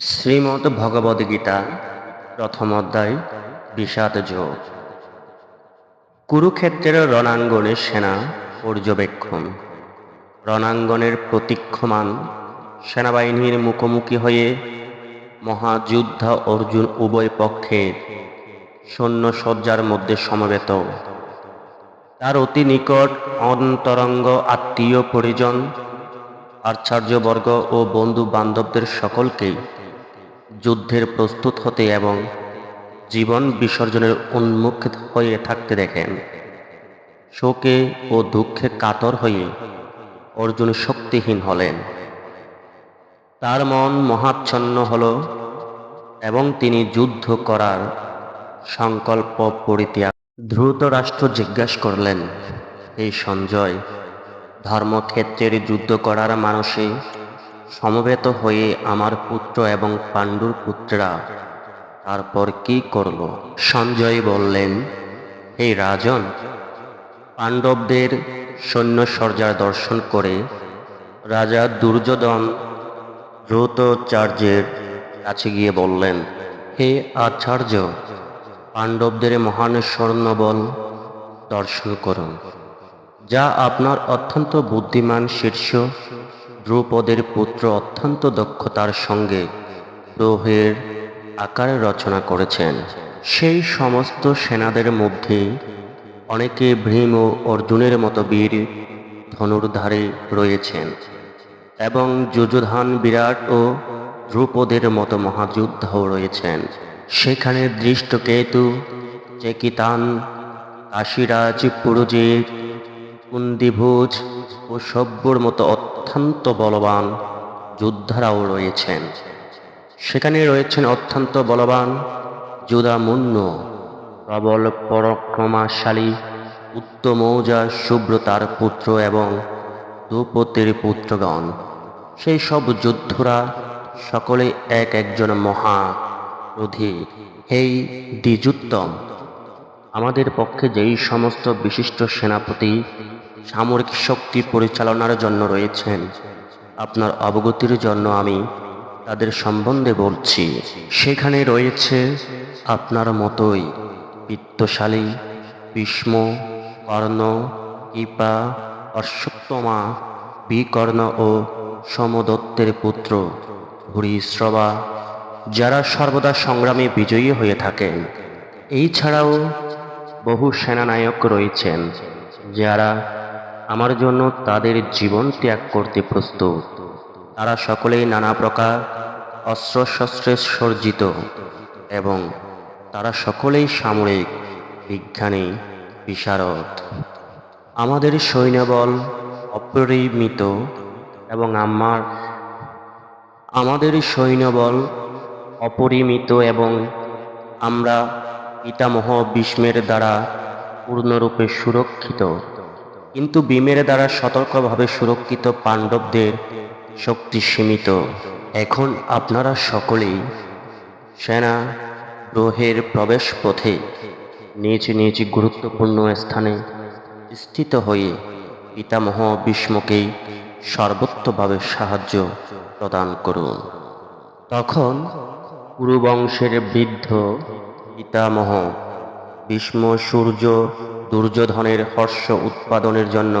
শ্রীমদ্ ভগবদ্গীতা প্রথম অধ্যায়, বিষাদ যোগ। কুরুক্ষেত্রের রণাঙ্গনে সেনা পর্যবেক্ষণ। রণাঙ্গনের প্রতীক্ষমান সেনাবাহিনীর মুখোমুখি হয়ে মহাযুদ্ধা অর্জুন উভয় পক্ষের সৈন্য সজ্জার মধ্যে সমবেত। তার অতি নিকট অন্তরঙ্গ আত্মীয় পরিজন আচার্যবর্গ ও বন্ধু বান্ধবদের সকলকেই যুদ্ধের প্রস্তুত হতে এবং জীবন বিসর্জনের উন্মুখ হয়ে থাকতে দেখেন। শোকে ও দুঃখে কাতর হয়ে অর্জুন শক্তিহীন হলেন। তার মন মহাচ্ছন্ন হল এবং তিনি যুদ্ধ করার সংকল্প পরিত্যাগ দ্রুত রাষ্ট্র জিজ্ঞাসা করলেন, এই সঞ্জয়, ধর্মক্ষেত্রের যুদ্ধ করার মানুষে সমবেত হয়ে আমার পুত্র এবং পাণ্ডুর পুত্ররা তারপর কি করল? সঞ্জয় বললেন, হে রাজন, পাণ্ডবদের সৈন্য সর্জার দর্শন করে রাজা দুর্যোধন দ্রুতাচার্যের কাছে গিয়ে বললেন, হে আচার্য, পাণ্ডবদের মহান স্বর্ণবল দর্শন করুন। যা আপনার অত্যন্ত বুদ্ধিমান শীর্ষ দ্রুপদের পুত্র অত্যন্ত দক্ষতার সঙ্গে প্রহের আকারে রচনা করেছেন। সেই সমস্ত সেনাদের মধ্যে অনেকে ভীম ও অর্জুনের মতো বীর ধনুর্ধারে রয়েছেন এবং যুযুধান বিরাট ও ধ্রুপদের মতো মহাযুদ্ধও রয়েছেন। সেখানে দৃষ্টকেতু, চেকিতান, কাশিরাজ পুরুজিৎ কুন্দিভুজ ও সভ্যর মতো অত্যন্ত বলবান যোদ্ধারাও রয়েছেন। সেখানে রয়েছেন অত্যন্ত বলবান যোদামুন্য প্রবল পরাক্রমাশালী উত্তমৌজা সুব্রতার পুত্র এবং দ্রৌপদীর পুত্রগণ। সেই সব যুদ্ধরা সকলে এক একজন মহা রোধী। হেই, দ্বিজুত্তম! আমাদের পক্ষে যেই সমস্ত বিশিষ্ট সেনাপতি সামরিক শক্তি পরিচালনার জন্য রয়েছেন, আপনার অবগতির জন্য আমি তাদের সম্বন্ধে বলছি। সেখানে রয়েছে আপনার মতোই বিত্তশালী ভীষ্ম, কর্ণ, কৃপা অশ্বত্তমা বিকর্ণ ও সমদত্তের পুত্র, হরিশ্রবা, যারা সর্বদা সংগ্রামে বিজয়ী হয়ে থাকেন। এই ছাড়াও বহু সেনানায়ক রয়েছেন, যারা আমার জন্য তাদের জীবন ত্যাগ করতে প্রস্তুত। তারা সকলেই নানা প্রকার অস্ত্রশস্ত্রে সজ্জিত এবং তারা সকলেই সামরিক বিজ্ঞানী, বিশারদ। আমাদের সৈন্যবল অপরিমিত এবং আমার, আমাদের সৈন্যবল অপরিমিত এবং আমরা পিতামহ ভীষ্মের দ্বারা পূর্ণরূপে সুরক্ষিত। কিন্তু ভীমের দ্বারা সতর্কভাবে সুরক্ষিত পাণ্ডবদের শক্তি সীমিত। এখন আপনারা সকলেই সেনা গ্রহের প্রবেশ পথে নিজ নিজ গুরুত্বপূর্ণ স্থানে স্থিত হয়ে পিতামহ ভীষ্মকেই সর্বত্রভাবে সাহায্য প্রদান করুন। তখন কুরুবংশের বৃদ্ধ পিতামহ ভীষ্ম সূর্য দুর্যোধনের হর্ষ উৎপাদনের জন্য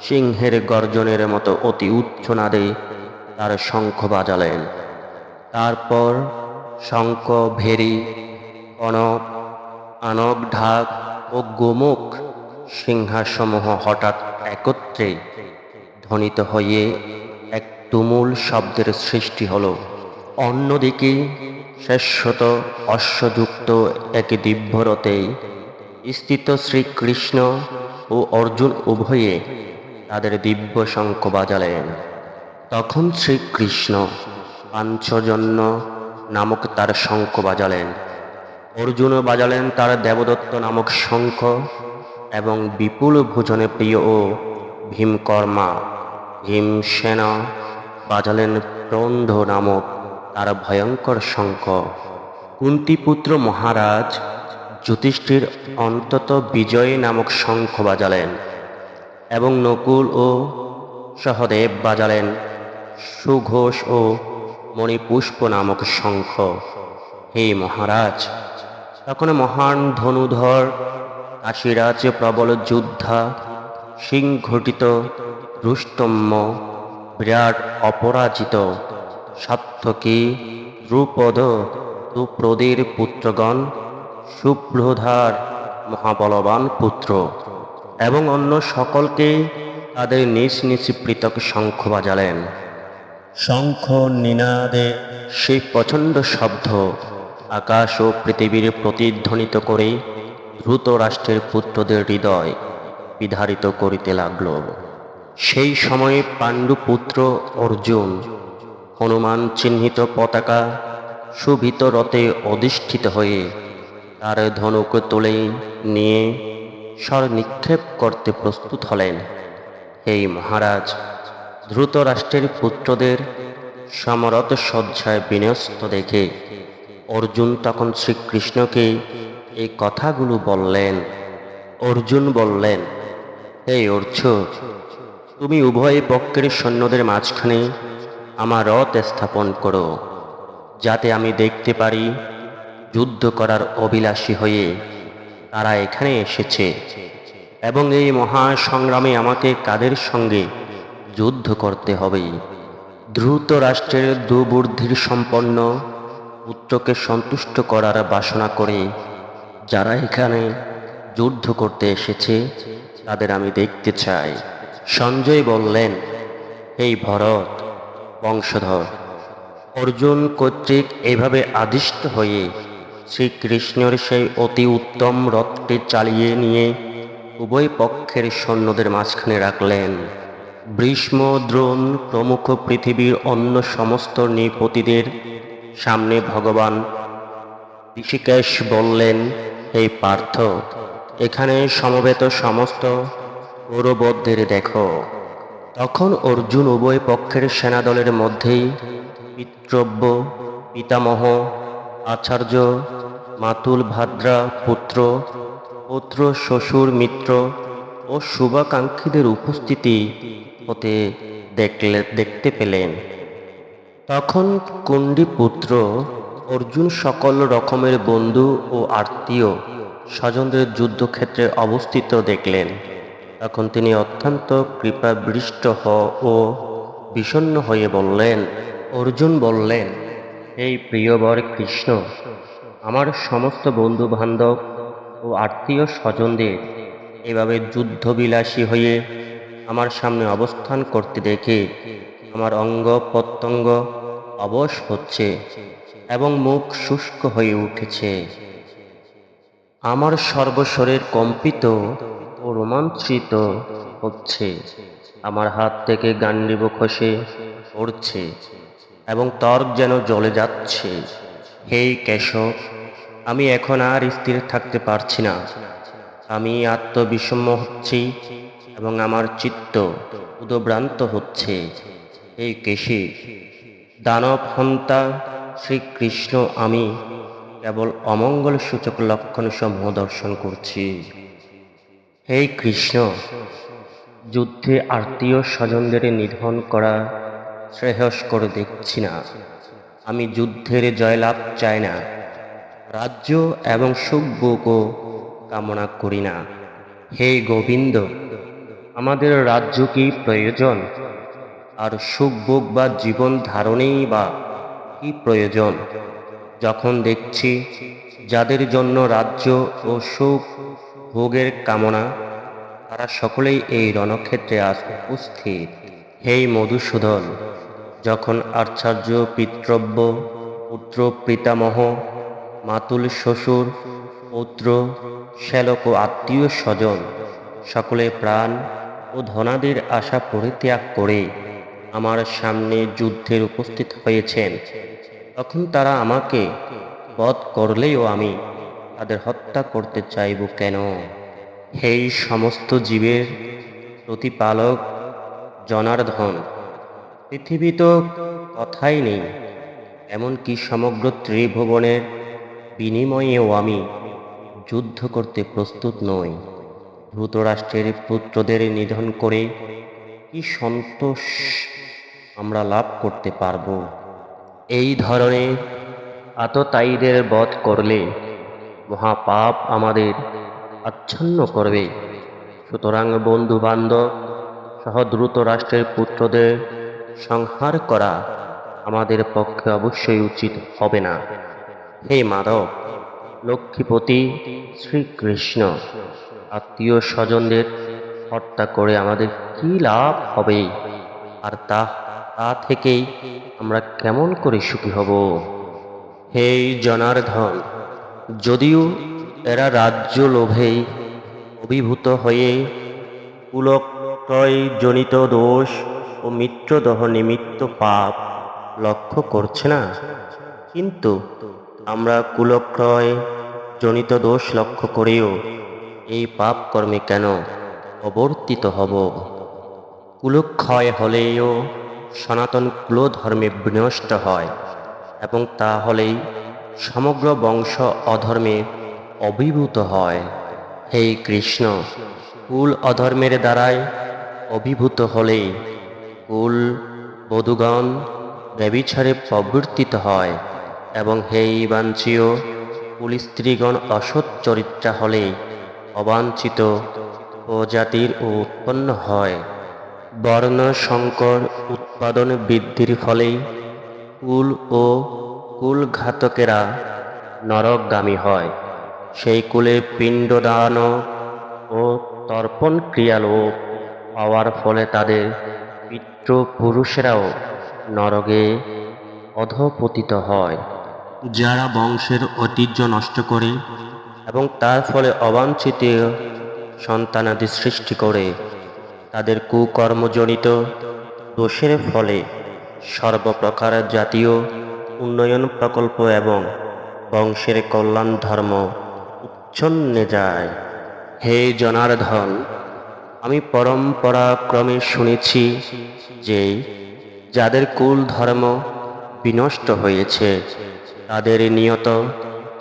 সিংহের গর্জনের মতো অতি উচ্চ নাদে তার শঙ্খ বাজালেন। তারপর শঙ্খ, ভেরি, কনক, আনক, ঢাক ও গোমুখ সিংহাসমূহ হঠাৎ একত্রে ধ্বনিত হয়ে এক তুমুল শব্দের সৃষ্টি হল। অন্যদিকে শেষত অশ্বযুক্ত এক দিব্যরতেই স্থিত শ্রীকৃষ্ণ ও অর্জুন উভয়ে তাদের দিব্য শঙ্খ বাজালেন। তখন শ্রীকৃষ্ণ পাঞ্চজন্য নামক তার শঙ্খ বাজালেন। অর্জুনও বাজালেন তার দেবদত্ত নামক শঙ্খ এবং বিপুল ভোজনে প্রিয় ও ভীমকর্মা ভীমসেন বাজালেন প্রন্ধ নামক তার ভয়ঙ্কর শঙ্খ। কুন্তিপুত্র মহারাজ যুধিষ্ঠির অন্তত বিজয় নামক শঙ্খ বাজালেন এবং নকুল ও সহদেব বাজালেন সুঘোষ ও মণিপুষ্প নামক শঙ্খ। হে মহারাজ, তখন মহান ধনুধর, কাশীরাজ প্রবল যোদ্ধা, সিংঘটিত রুষ্টম্য বিরাট অপরাজিত সাত্তকী দ্রুপদ দুপ্রদের পুত্রগণ শুভ্রধার মহাবলবান পুত্র এবং অন্য সকলকে তাদের নিজ নিজ পৃথক শঙ্খ বাজালেন। শঙ্খ নিনাদে সেই প্রচণ্ড শব্দ আকাশ ও পৃথিবীর প্রতিধ্বনিত করে দ্রুত রাষ্ট্রের পুত্রদের হৃদয় বিধারিত করিতে লাগল। সেই সময়ে পাণ্ডুপুত্র অর্জুন হনুমান চিহ্নিত পতাকা শুভিত রথে অধিষ্ঠিত হয়ে তার ধনুক তুলে নিয়ে স্বর নিক্ষেপ করতে প্রস্তুত হলেন। এই মহারাজ দ্রুত রাষ্ট্রের পুত্রদের সমরত সজ্জায় বিন্যস্ত দেখে অর্জুন তখন শ্রীকৃষ্ণকে এই কথাগুলো বললেন। অর্জুন বললেন হে অর্ছ তুমি উভয় পক্ষের সৈন্যদের মাঝখানে আমার রথ স্থাপন করো, যাতে আমি দেখতে পারি যুদ্ধ করার অভিলাষী হয়ে তারা এখানে এসেছে এবং এই মহা সংগ্রামে আমাকে কাদের সঙ্গে যুদ্ধ করতে হবে? দ্রুত রাষ্ট্রের দুবুদ্ধির সম্পন্ন পুত্রকে সন্তুষ্ট করার বাসনা করে যারা এখানে যুদ্ধ করতে এসেছে, তাদের আমি দেখতে চাই। সঞ্জয় বললেন, এই ভরত বংশধর। অর্জুন কর্তৃক এভাবে আদিষ্ট হয়ে শ্রীকৃষ্ণের সেই অতি উত্তম রথটি চালিয়ে নিয়ে উভয় পক্ষের সৈন্যদের মাঝখানে রাখলেন। ভীষ্ম, দ্রোণ প্রমুখ পৃথিবীর অন্য সমস্ত নৃপতিদের সামনে ভগবান ঋষিকেশ বললেন এই পার্থ, এখানে সমবেত সমস্ত কৌরবদের দেখো। তখন অর্জুন উভয় পক্ষের সেনাদলের মধ্যেই পিতৃব্য, পিতামহ, আচার্য, মাতুল ভাদ্রা পুত্র পুত্র, শ্বশুর, মিত্র ও শুভাকাঙ্ক্ষীদের উপস্থিতি হতে দেখলে, দেখতে পেলেন। তখন কুণ্ডী পুত্র অর্জুন সকল রকমের বন্ধু ও আত্মীয় স্বজনদের যুদ্ধক্ষেত্রে অবস্থিত দেখলেন। তখন তিনি অত্যন্ত কৃপাবৃষ্ট হ ও বিষণ্ণ হয়ে বললেন, অর্জুন বললেন, এই প্রিয়বর কৃষ্ণ, আমার সমস্ত বন্ধু বান্ধব ও আত্মীয় স্বজনদের এভাবে যুদ্ধবিলাসী হয়ে আমার সামনে অবস্থান করতে দেখে আমার অঙ্গ প্রত্যঙ্গ অবশ হচ্ছে এবং মুখ শুষ্ক হয়ে উঠেছে। আমার সর্বশরীর কম্পিত ও রোমাঞ্চিত হচ্ছে। আমার হাত থেকে গান্ডীব খসে পড়ছে এবং তর্ক যেন জ্বলে যাচ্ছে। হে কেশব, আমি এখন আর স্থির থাকতে পারছি না। আমি আত্মবিষম্য হচ্ছি এবং আমার চিত্ত উদভ্রান্ত হচ্ছে। এই কেশে, দানব হন্তা, শ্রীকৃষ্ণ, আমি কেবল অমঙ্গল সূচক লক্ষণ সমূহ দর্শন করছি। হে কৃষ্ণ যুদ্ধে আত্মীয় স্বজনদের নিধন করা শ্রেয়স্কর দেখছি না। আমি যুদ্ধের জয়লাভ চাই না। রাজ্য এবং সুখ সুখভোগও কামনা করি না। হে গোবিন্দ, আমাদের রাজ্য কি প্রয়োজন? আর সুখ সুখভোগ বা জীবন ধারণেই বা কি প্রয়োজন? যখন দেখছি যাদের জন্য রাজ্য ও সুখ ভোগের কামনা, তারা সকলেই এই রণক্ষেত্রে আজ উপস্থিত। হে মধুসূদন, যখন আচার্য পিতৃব্য, পুত্র পিতামহ, মাতুল শ্বশুর, পুত্র, শ্যালক ও আত্মীয় স্বজন, সকলে প্রাণ ও ধনাদের আশা পরিত্যাগ করে আমার সামনে যুদ্ধের উপস্থিত হয়েছেন। তখন তারা আমাকে বধ করলেও আমি তাদের হত্যা করতে চাইব কেন? হেই সমস্ত জীবের প্রতিপালক জনার্ধন পৃথিবী তো কথাই নেই, এমনকি সমগ্র ত্রিভুবনের বিনিময়েও আমি যুদ্ধ করতে প্রস্তুত নই। ধৃতরাষ্ট্রের পুত্রদের নিধন করে কি সন্তোষ আমরা লাভ করতে পারব? এই ধরনের আততায়ীদের বধ করলে মহাপাপ আমাদের আচ্ছন্ন করবে। সুতরাং বন্ধু বান্ধব সহ দ্রুত রাষ্ট্রের পুত্রদের সংহার করা আমাদের পক্ষে অবশ্যই উচিত হবে না। হে মাধব, লক্ষ্মীপতি শ্রীকৃষ্ণ, আত্মীয় স্বজনদের হত্যা করে আমাদের কি লাভ হবে? আর তা তা থেকেই আমরা কেমন করে সুখী হব? হে জনার্ধন যদিও এরা রাজ্য লোভেই অভিভূত হয়ে কুলক্রয় জনিত দোষ ও মিত্রদহ নিমিত্ত পাপ লক্ষ্য করছে না। কিন্তু আমরা কুলক্রয় জনিত দোষ লক্ষ্য করেও এই পাপ কর্মে কেন অবর্তিত হব? কুলক্ষয় হলেও সনাতন কুলধর্মে বিনষ্ট হয় এবং তা হলেই সমগ্র বংশ অধর্মে অভিভূত হয়। হে কৃষ্ণ, কুল অধর্মের দ্বারায় অভিভূত হলেই কুল, বধুগণ ব্যবিচারে প্রবর্তিত হয় এবং হে বাঞ্ছীয় কুল স্ত্রীগণ অসৎ চরিত্রা হলেই অবাঞ্ছিত প্রজাতির উৎপন্ন হয়। বর্ণ সংকর উৎপাদন বৃদ্ধির ফলেই কুল ও কুলঘাতকেরা নরকগামী হয়। সেই কুলে পিণ্ডদান ও তর্পণ ক্রিয়ালোপ পাওয়ার ফলে তাদের পিতৃপুরুষেরাও নরকে অধপতিত হয়। যারা বংশের ঐতিহ্য নষ্ট করে এবং তার ফলে অবাঞ্ছিত সন্তানাদি সৃষ্টি করে, তাদের কুকর্মজনিত দোষের ফলে সর্বপ্রকার জাতীয় উন্নয়ন প্রকল্প এবং বংশের কল্যাণ ধর্ম উচ্ছন্নে যায়। হে জনার্ধন আমি পরম্পরাক্রমে শুনেছি যে যাদের কুল ধর্ম বিনষ্ট হয়েছে, তাদের নিয়ত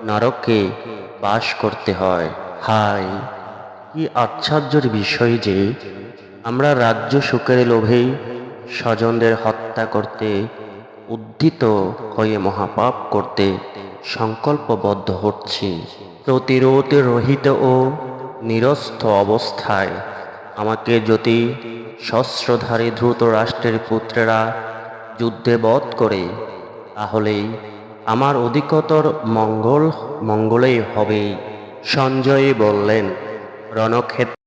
নরকে বাস করতে হয়। হাই কি আশ্চর্যের বিষয় যে আমরা রাজ্য সুখের লোভেই স্বজনদের হত্যা করতে উদ্ধিত হয়ে মহাপাপ করতে সংকল্পবদ্ধ হচ্ছি। প্রতিরোধ রহিত ও নিরস্ত অবস্থায় আমাকে যদি শস্ত্রধারী দ্রুত রাষ্ট্রের পুত্রেরা যুদ্ধে বধ করে, তাহলেই আমার অধিকতর মঙ্গল, মঙ্গলেই হবে। সঞ্জয় বললেন, রণক্ষেত্র